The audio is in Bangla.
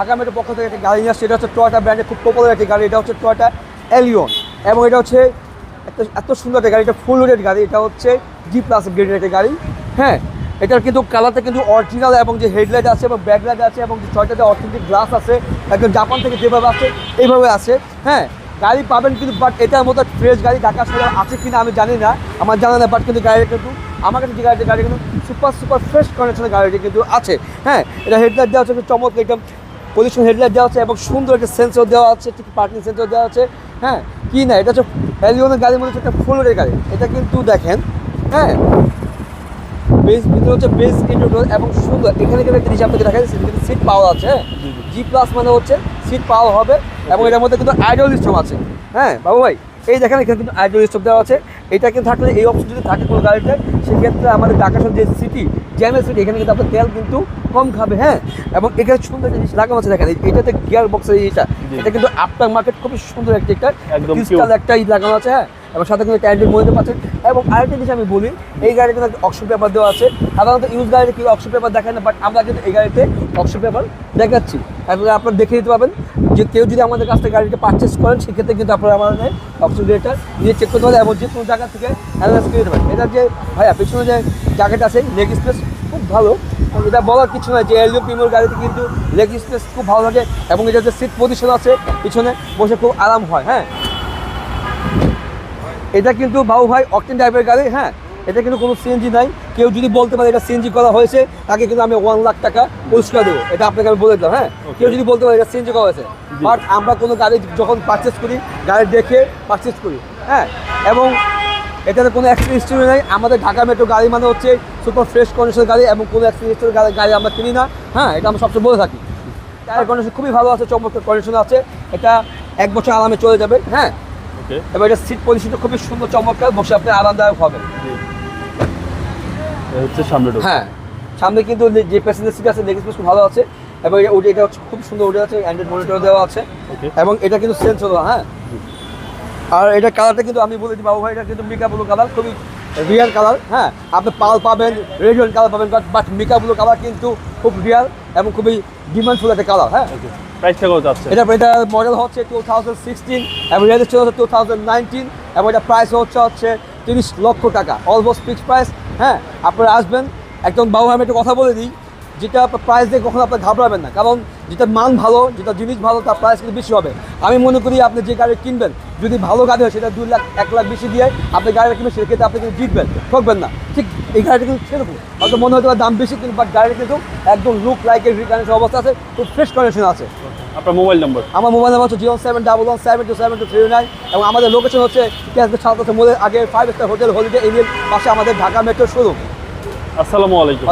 ঢাকা মেট্রোর পক্ষ থেকে একটা গাড়ি নিয়ে আসছে। এটা হচ্ছে টয়টা ব্র্যান্ডের খুব পপুলার একটি গাড়ি। এটা হচ্ছে টয়টা এলিয়ন এবং এটা হচ্ছে একটা এত সুন্দর একটা গাড়ি। এটা ফুল লোডেড গাড়ি। এটা হচ্ছে জি প্লাস গ্রেডের একটা গাড়ি। হ্যাঁ এটার কিন্তু কালারটা কিন্তু অরিজিনাল এবং যে হেডলাইট আছে এবং ব্যাকলাইট আছে এবং যে ছয়টাতে অথেন্টিক গ্লাস আছে, একদম জাপান থেকে যেভাবে আছে এইভাবে আছে হ্যাঁ গাড়ি পাবেন কিন্তু বাট এটার মতো ফ্রেশ গাড়ি ঢাকা শহরে আছে কিনা আমি জানি না। আমার জানা না বাট কিন্তু গাড়িটা কিন্তু, আমার কাছে যে গাড়িটা গাড়ি কিন্তু সুপার সুপার ফ্রেশ কন্ডিশনের গাড়িটি কিন্তু আছে। হ্যাঁ এটা হেডলাইট দেওয়া হচ্ছে চমৎকার, একদম পজিশন হেডলাইট দেওয়া আছে এবং সুন্দর একটা সেন্সর দেওয়া আছে ঠিক পার্কিং সেন্সর দেওয়া আছে। হ্যাঁ কি না এটা হচ্ছে অ্যালিওনের গাড়ি মধ্যে হচ্ছে একটা ফুল রোডের গাড়ি। এটা কিন্তু দেখেন হ্যাঁ। বেস ভিতরে হচ্ছে বেস ইন্টারভিউ এবং সুন্দর এখানে কিন্তু একটা জিনিস আপনাকে দেখা যাচ্ছে কিন্তু সিট পাওয়া আছে জি প্লাস মানে হচ্ছে সিট পাওয়া হবে এবং এটার মধ্যে কিন্তু আইডল স্টপ আছে হ্যাঁ বাবু ভাই। এই দেখেন এখানে কিন্তু আইডল স্টপ দেওয়া আছে। এটা কিন্তু থাকলে এই অপশন যদি থাকে কোনো গাড়িতে সেক্ষেত্রে আমাদের ঢাকা শহর যে সিটি জ্যামের সিটি এখানে কিন্তু আপনার তেল কিন্তু কম খাবে হ্যাঁ? এবং এখানে সুন্দর জিনিস লাগানো আছে দেখেন এটাতে গিয়ার বক্সের এইটা এটা কিন্তু আফটার মার্কেট খুবই সুন্দর একটা একটা একদম ক্রিস্টাল একটা লাগানো আছে হ্যাঁ? এবং সাথে কিন্তু ট্যান্ডেল মধ্যে পাচ্ছেন। এবং আরেকটা জিনিস আমি বলি, এই গাড়িতে কিন্তু অক্সিজেন পেপার দেওয়া আছে। সাধারণত ইউজ গাড়িতে কেউ অক্সিজেন পেপার দেখায় না বাট আমরা কিন্তু এই গাড়িতে অক্সিজেন পেপার দেখাচ্ছি। এবং আপনারা দেখে নিতে পারবেন যে কেউ যদি আমাদের কাছ থেকে গাড়িটা পারচেস করেন, সেক্ষেত্রে কিন্তু আপনারা আমাদের অক্সিজেন রেটটা নিয়ে চেক করতে পারেন এবং যে কোনো জায়গা থেকে অ্যানালাইজ করে দিতে পারেন এটার যে, ভাইয়া, পেছনে যে জায়গাটা আছে লেগ স্পেস খুব ভালো। এটা বলার কিছু নয় যে এলিও প্রিমিয়ার গাড়িতে কিন্তু লেগ স্পেস খুব ভালো লাগে এবং এটা যে সিট পজিশন আছে, পিছনে বসে খুব আরাম হয় হ্যাঁ? এটা কিন্তু বাবু ভাই অকটেন টাইপের গাড়ি হ্যাঁ? এটা কিন্তু কোনো সিএনজি নাই। কেউ যদি বলতে পারে এটা সিএনজি করা হয়েছে তাকে কিন্তু আমি ওয়ান লাখ টাকা পুরস্কার দেবো। এটা আপনাকে আমি বলে দিলাম হ্যাঁ? কেউ যদি বলতে পারে এটা সিএনজি করা হয়েছে বাট আমরা কোনো গাড়ি যখন পারচেস করি গাড়ি দেখে পারচেস করি হ্যাঁ? এবং এটাতে কোনো অ্যাক্সিডেন্ট হিস্ট্রি নেই। আমাদের ঢাকা মেট্রো গাড়ি মানে হচ্ছে সুপার ফ্রেশ কন্ডিশনের গাড়ি এবং কোনো অ্যাক্সিডেন্ট হিস্ট্রি গাড়ি গাড়ি আমরা কিনি না হ্যাঁ? এটা আমরা সবসময় বলে থাকি। টায়ার কন্ডিশন খুবই ভালো আছে চমৎকার কন্ডিশন আছে। এটা এক বছর আরামে চলে যাবে হ্যাঁ? এবং এটা সিট পজিশনটা খুবই সুন্দর চমৎকার বসে আপনি আরামদায়ক হবে হচ্ছে সামনে হ্যাঁ সামনে কিন্তু যে- প্যাসেঞ্জার সিট আছে লেগ স্পেস খুব ভালো আছে এবং এটা ওটা এটা হচ্ছে খুব সুন্দর ওটা আছে অ্যান্ড্রয়েড মনিটর দেওয়া আছে এবং এটা কিন্তু সেন্স হলো হ্যাঁ। আর এটা কালারটা কিন্তু আমি বলে দিই বাবু ভাই এটা কিন্তু মিকাবুলো কালার খুবই রিয়াল কালার হ্যাঁ আপনি পাল পাবেন রেডিয়াল কালার পাবেন বাট মেকআপগুলো কালার কিন্তু খুব রিয়াল এবং খুবই ডিমান্ডফুল একটা কালার হ্যাঁ। প্রাইসটা কত এটা এটা মডেল হচ্ছে টু থাউজেন্ড সিক্সটিন এবং রেজিস্ট্রেশন হচ্ছে টু থাউজেন্ড নাইনটিন এবং এটা প্রাইস হচ্ছে হচ্ছে তিরিশ লক্ষ টাকা অলমোস্ট ফিক্সড প্রাইস হ্যাঁ। আপনারা আসবেন একদম বাবু আমি একটু কথা বলে দিই যেটা আপনার প্রাইস দিয়ে কখনো আপনার ঘাবড়াবেন না। কারণ যেটা মান ভালো যেটা জিনিস ভালো তার প্রাইস কিন্তু বেশি হবে। আমি মনে করি আপনি যে গাড়ি কিনবেন যদি ভালো গাড়ি হয় সেটা দুই লাখ এক লাখ বেশি দিয়ে আপনি গাড়িটা কিনবেন সেক্ষেত্রে আপনি কিন্তু জিতবেন ঠকবেন না। ঠিক এই গাড়িটা কিন্তু সেরকম। হয়তো মনে হতে দাম বেশি কিন্তু বাট গাড়িটা কিন্তু একদম লুক লাইকের রিকানেশন অবস্থা আছে খুব ফ্রেশ কন্ডিশন আছে। আপনার মোবাইল নম্বর আমার মোবাইল নাম্বার হচ্ছে zero seven double one seven two seven two three nine এবং আমাদের লোকেশন হচ্ছে সাতাশ মোড়ের আগে ফাইভ স্টার হোটেল হলিডে এরিয়ার পাশে আমাদের ঢাকা মেট্রো শোরুম আসসালামু আলাইকুম।